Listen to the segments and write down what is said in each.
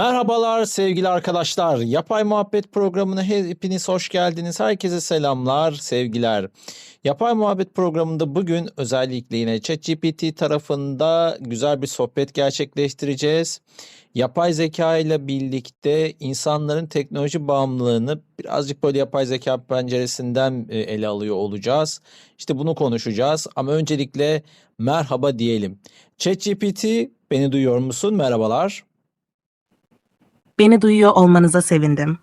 Merhabalar sevgili arkadaşlar. Yapay Muhabbet programına hepiniz hoş geldiniz. Herkese selamlar, sevgiler. Yapay Muhabbet programında bugün özellikle yine ChatGPT tarafında güzel bir sohbet gerçekleştireceğiz. Yapay zeka ile birlikte insanların teknoloji bağımlılığını birazcık böyle yapay zeka penceresinden e, ele alıyor olacağız. İşte bunu konuşacağız ama öncelikle merhaba diyelim. ChatGPT beni duyuyor musun? Merhabalar. Beni duyuyor olmanıza sevindim.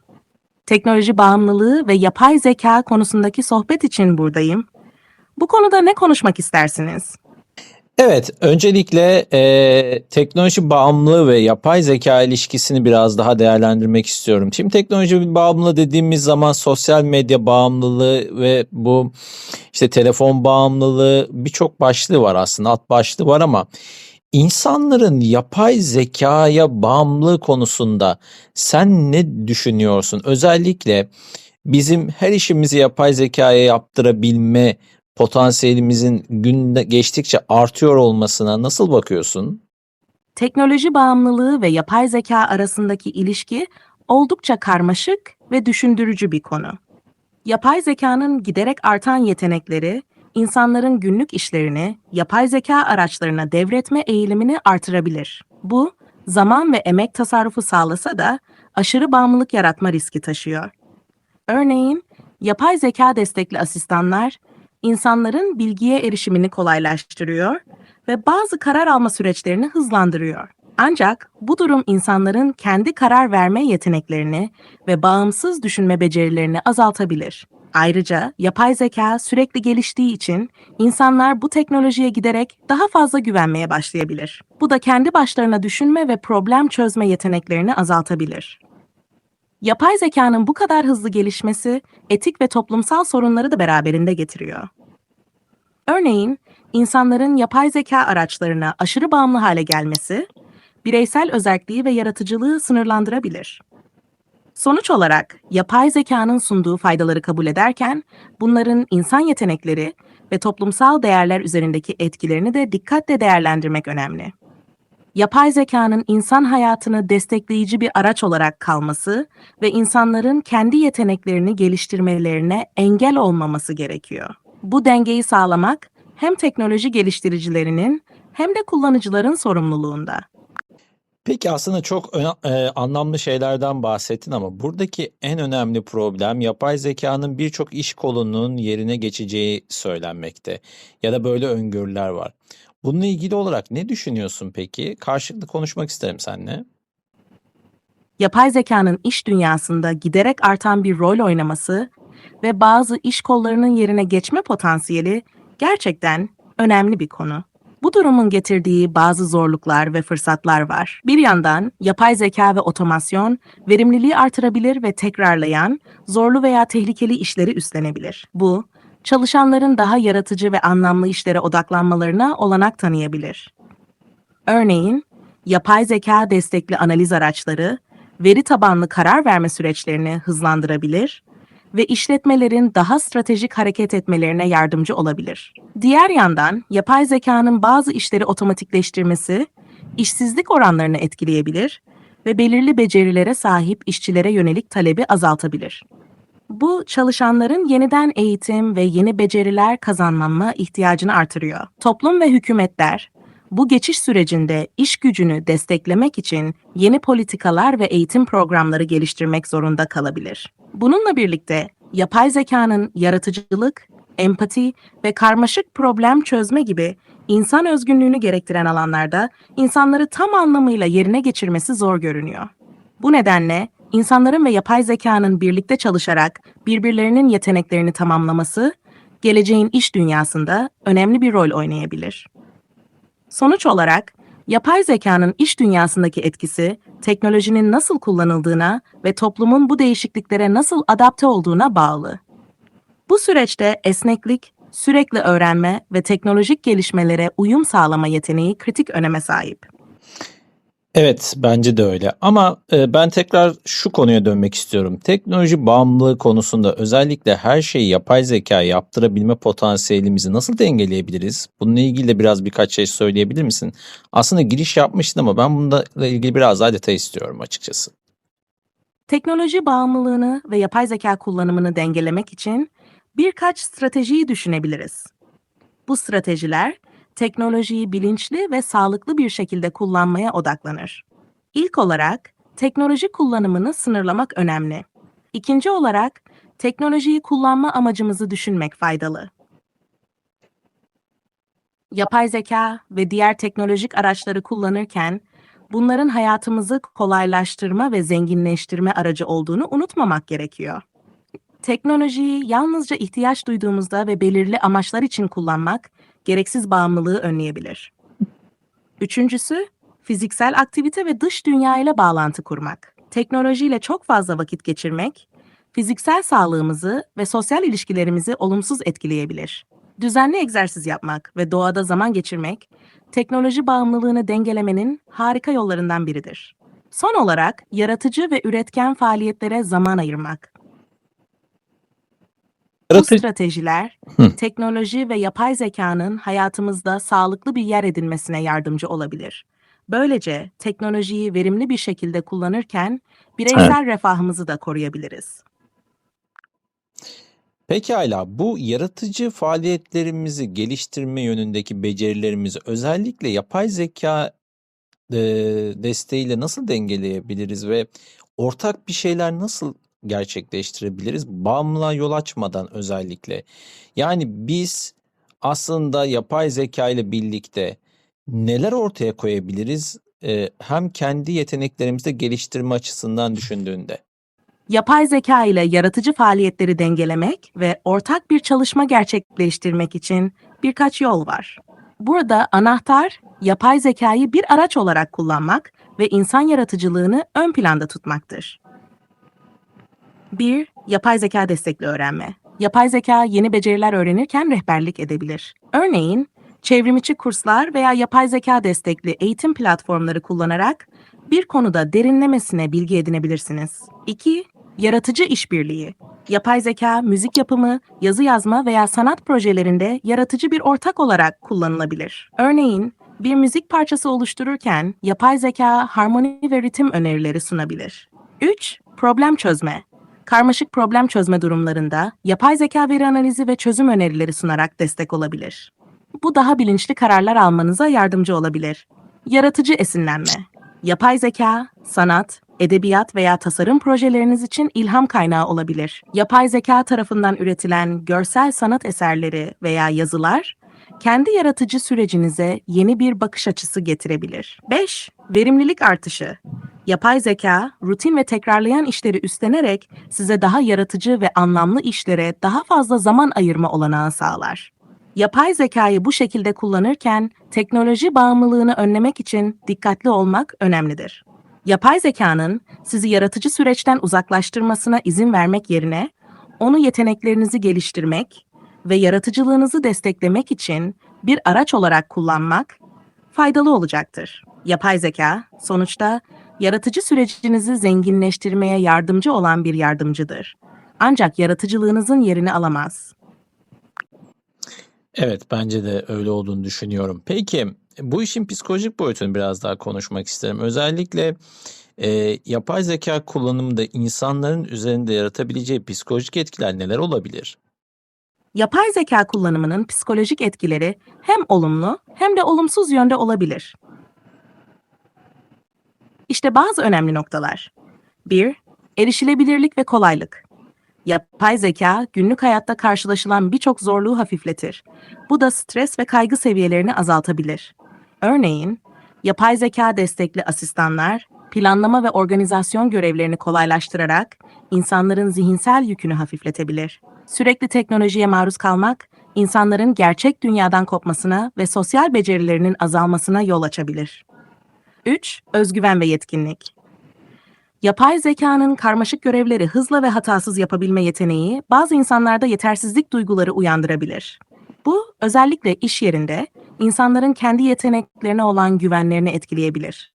Teknoloji bağımlılığı ve yapay zeka konusundaki sohbet için buradayım. Bu konuda ne konuşmak istersiniz? Evet, öncelikle eee, teknoloji bağımlılığı ve yapay zeka ilişkisini biraz daha değerlendirmek istiyorum. Şimdi teknoloji bağımlılığı dediğimiz zaman sosyal medya bağımlılığı ve bu işte telefon bağımlılığı birçok başlığı var aslında, alt başlığı var ama insanların yapay zekaya bağımlılığı konusunda sen ne düşünüyorsun? Özellikle bizim her işimizi yapay zekaya yaptırabilme potansiyelimizin günde geçtikçe artıyor olmasına nasıl bakıyorsun? Teknoloji bağımlılığı ve yapay zeka arasındaki ilişki oldukça karmaşık ve düşündürücü bir konu. Yapay zekanın giderek artan yetenekleri, insanların günlük işlerini yapay zeka araçlarına devretme eğilimini artırabilir. Bu, zaman ve emek tasarrufu sağlasa da aşırı bağımlılık yaratma riski taşıyor. Örneğin, yapay zeka destekli asistanlar insanların bilgiye erişimini kolaylaştırıyor ve bazı karar alma süreçlerini hızlandırıyor. Ancak bu durum insanların kendi karar verme yeteneklerini ve bağımsız düşünme becerilerini azaltabilir. Ayrıca yapay zeka sürekli geliştiği için insanlar bu teknolojiye giderek daha fazla güvenmeye başlayabilir. Bu da kendi başlarına düşünme ve problem çözme yeteneklerini azaltabilir. Yapay zekanın bu kadar hızlı gelişmesi etik ve toplumsal sorunları da beraberinde getiriyor. Örneğin, insanların yapay zeka araçlarına aşırı bağımlı hale gelmesi, bireysel özelliği ve yaratıcılığı sınırlandırabilir. Sonuç olarak, yapay zekanın sunduğu faydaları kabul ederken, bunların insan yetenekleri ve toplumsal değerler üzerindeki etkilerini de dikkatle değerlendirmek önemli. Yapay zekanın insan hayatını destekleyici bir araç olarak kalması ve insanların kendi yeteneklerini geliştirmelerine engel olmaması gerekiyor. Bu dengeyi sağlamak hem teknoloji geliştiricilerinin hem de kullanıcıların sorumluluğunda. Peki aslında çok e, anlamlı şeylerden bahsettin ama buradaki en önemli problem yapay zekanın birçok iş kolunun yerine geçeceği söylenmekte ya da böyle öngörüler var. Bununla ilgili olarak ne düşünüyorsun peki? Karşılıklı konuşmak isterim seninle. Yapay zekanın iş dünyasında giderek artan bir rol oynaması ve bazı iş kollarının yerine geçme potansiyeli gerçekten önemli bir konu. Bu durumun getirdiği bazı zorluklar ve fırsatlar var. Bir yandan yapay zeka ve otomasyon verimliliği artırabilir ve tekrarlayan, zorlu veya tehlikeli işleri üstlenebilir. Bu, çalışanların daha yaratıcı ve anlamlı işlere odaklanmalarına olanak tanıyabilir. Örneğin, yapay zeka destekli analiz araçları, veri tabanlı karar verme süreçlerini hızlandırabilir ve işletmelerin daha stratejik hareket etmelerine yardımcı olabilir. Diğer yandan, yapay zekanın bazı işleri otomatikleştirmesi, işsizlik oranlarını etkileyebilir ve belirli becerilere sahip işçilere yönelik talebi azaltabilir. Bu çalışanların yeniden eğitim ve yeni beceriler kazanmama ihtiyacını artırıyor. Toplum ve hükümetler bu geçiş sürecinde iş gücünü desteklemek için yeni politikalar ve eğitim programları geliştirmek zorunda kalabilir. Bununla birlikte yapay zekanın yaratıcılık, empati ve karmaşık problem çözme gibi insan özgünlüğünü gerektiren alanlarda insanları tam anlamıyla yerine geçirmesi zor görünüyor. Bu nedenle insanların ve yapay zekanın birlikte çalışarak birbirlerinin yeteneklerini tamamlaması, geleceğin iş dünyasında önemli bir rol oynayabilir. Sonuç olarak, yapay zekanın iş dünyasındaki etkisi, teknolojinin nasıl kullanıldığına ve toplumun bu değişikliklere nasıl adapte olduğuna bağlı. Bu süreçte esneklik, sürekli öğrenme ve teknolojik gelişmelere uyum sağlama yeteneği kritik öneme sahip. Evet, bence de öyle. Ama e, ben tekrar şu konuya dönmek istiyorum. Teknoloji bağımlılığı konusunda özellikle her şeyi yapay zeka yaptırabilme potansiyelimizi nasıl dengeleyebiliriz? Bununla ilgili de biraz birkaç şey söyleyebilir misin? Aslında giriş yapmıştın ama ben bununla ilgili biraz daha detay istiyorum açıkçası. Teknoloji bağımlılığını ve yapay zeka kullanımını dengelemek için birkaç stratejiyi düşünebiliriz. Bu stratejiler teknolojiyi bilinçli ve sağlıklı bir şekilde kullanmaya odaklanır. İlk olarak teknoloji kullanımını sınırlamak önemli. İkinci olarak teknolojiyi kullanma amacımızı düşünmek faydalı. Yapay zeka ve diğer teknolojik araçları kullanırken bunların hayatımızı kolaylaştırma ve zenginleştirme aracı olduğunu unutmamak gerekiyor. Teknolojiyi yalnızca ihtiyaç duyduğumuzda ve belirli amaçlar için kullanmak gereksiz bağımlılığı önleyebilir. Üçüncüsü, fiziksel aktivite ve dış dünya ile bağlantı kurmak. Teknolojiyle çok fazla vakit geçirmek, fiziksel sağlığımızı ve sosyal ilişkilerimizi olumsuz etkileyebilir. Düzenli egzersiz yapmak ve doğada zaman geçirmek, teknoloji bağımlılığını dengelemenin harika yollarından biridir. Son olarak, yaratıcı ve üretken faaliyetlere zaman ayırmak. Bu stratejiler, Hı. teknoloji ve yapay zekanın hayatımızda sağlıklı bir yer edinmesine yardımcı olabilir. Böylece teknolojiyi verimli bir şekilde kullanırken bireysel refahımızı da koruyabiliriz. Pekala, bu yaratıcı faaliyetlerimizi geliştirme yönündeki becerilerimizi özellikle yapay zeka e, desteğiyle nasıl dengeleyebiliriz ve ortak bir şeyler nasıl gerçekleştirebiliriz? Bağımlılığa yol açmadan özellikle. Yani biz aslında yapay zeka ile birlikte neler ortaya koyabiliriz? E, hem kendi yeteneklerimizi de geliştirme açısından düşündüğünde. Yapay zeka ile yaratıcı faaliyetleri dengelemek ve ortak bir çalışma gerçekleştirmek için birkaç yol var. Burada anahtar, yapay zekayı bir araç olarak kullanmak ve insan yaratıcılığını ön planda tutmaktır. 1. Yapay zeka destekli öğrenme. Yapay zeka yeni beceriler öğrenirken rehberlik edebilir. Örneğin, çevrimiçi kurslar veya yapay zeka destekli eğitim platformları kullanarak bir konuda derinlemesine bilgi edinebilirsiniz. 2. Yaratıcı işbirliği. Yapay zeka, müzik yapımı, yazı yazma veya sanat projelerinde yaratıcı bir ortak olarak kullanılabilir. Örneğin, bir müzik parçası oluştururken yapay zeka harmoni ve ritim önerileri sunabilir. 3. Problem çözme. Karmaşık problem çözme durumlarında yapay zeka veri analizi ve çözüm önerileri sunarak destek olabilir. Bu daha bilinçli kararlar almanıza yardımcı olabilir. Yaratıcı esinlenme. Yapay zeka, sanat, edebiyat veya tasarım projeleriniz için ilham kaynağı olabilir. Yapay zeka tarafından üretilen görsel sanat eserleri veya yazılar kendi yaratıcı sürecinize yeni bir bakış açısı getirebilir. 5. Verimlilik artışı. Yapay zeka, rutin ve tekrarlayan işleri üstlenerek size daha yaratıcı ve anlamlı işlere daha fazla zaman ayırma olanağı sağlar. Yapay zekayı bu şekilde kullanırken teknoloji bağımlılığını önlemek için dikkatli olmak önemlidir. Yapay zekanın sizi yaratıcı süreçten uzaklaştırmasına izin vermek yerine onu yeteneklerinizi geliştirmek ve yaratıcılığınızı desteklemek için bir araç olarak kullanmak faydalı olacaktır. Yapay zeka sonuçta yaratıcı sürecinizi zenginleştirmeye yardımcı olan bir yardımcıdır. Ancak yaratıcılığınızın yerini alamaz. Evet, bence de öyle olduğunu düşünüyorum. Peki, bu işin psikolojik boyutunu biraz daha konuşmak isterim. Özellikle e, yapay zeka kullanımında insanların üzerinde yaratabileceği psikolojik etkiler neler olabilir? Yapay zeka kullanımının psikolojik etkileri hem olumlu hem de olumsuz yönde olabilir. İşte bazı önemli noktalar. 1. Erişilebilirlik ve kolaylık. Yapay zeka günlük hayatta karşılaşılan birçok zorluğu hafifletir. Bu da stres ve kaygı seviyelerini azaltabilir. Örneğin, yapay zeka destekli asistanlar planlama ve organizasyon görevlerini kolaylaştırarak insanların zihinsel yükünü hafifletebilir. Sürekli teknolojiye maruz kalmak, insanların gerçek dünyadan kopmasına ve sosyal becerilerinin azalmasına yol açabilir. 3. Özgüven ve yetkinlik. Yapay zekanın karmaşık görevleri hızla ve hatasız yapabilme yeteneği bazı insanlarda yetersizlik duyguları uyandırabilir. Bu özellikle iş yerinde insanların kendi yeteneklerine olan güvenlerini etkileyebilir.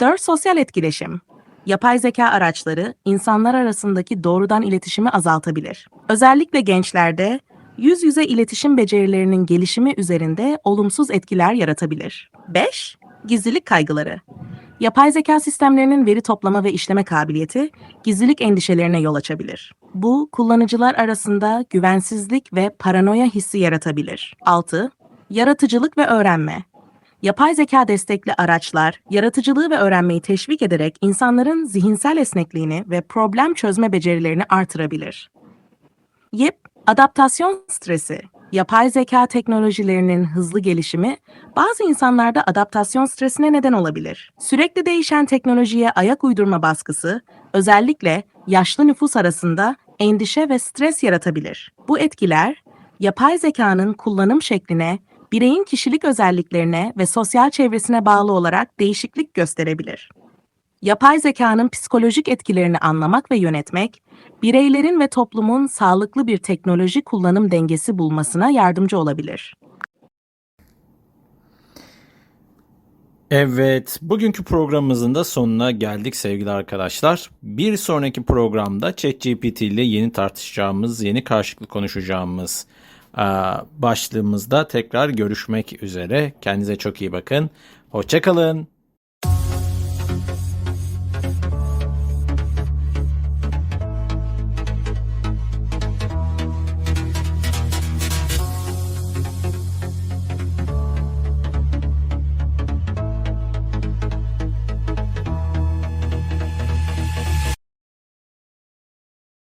4. Sosyal etkileşim. Yapay zeka araçları insanlar arasındaki doğrudan iletişimi azaltabilir. Özellikle gençlerde yüz yüze iletişim becerilerinin gelişimi üzerinde olumsuz etkiler yaratabilir. 5. Gizlilik kaygıları. Yapay zeka sistemlerinin veri toplama ve işleme kabiliyeti gizlilik endişelerine yol açabilir. Bu, kullanıcılar arasında güvensizlik ve paranoya hissi yaratabilir. 6. Yaratıcılık ve öğrenme. Yapay zeka destekli araçlar, yaratıcılığı ve öğrenmeyi teşvik ederek insanların zihinsel esnekliğini ve problem çözme becerilerini artırabilir. Yip, adaptasyon stresi. Yapay zeka teknolojilerinin hızlı gelişimi bazı insanlarda adaptasyon stresine neden olabilir. Sürekli değişen teknolojiye ayak uydurma baskısı, özellikle yaşlı nüfus arasında endişe ve stres yaratabilir. Bu etkiler, yapay zekanın kullanım şekline, bireyin kişilik özelliklerine ve sosyal çevresine bağlı olarak değişiklik gösterebilir. Yapay zekanın psikolojik etkilerini anlamak ve yönetmek, bireylerin ve toplumun sağlıklı bir teknoloji kullanım dengesi bulmasına yardımcı olabilir. Evet, bugünkü programımızın da sonuna geldik sevgili arkadaşlar. Bir sonraki programda ChatGPT ile yeni tartışacağımız, yeni karşılıklı konuşacağımız başlığımızda tekrar görüşmek üzere. Kendinize çok iyi bakın. Hoşçakalın.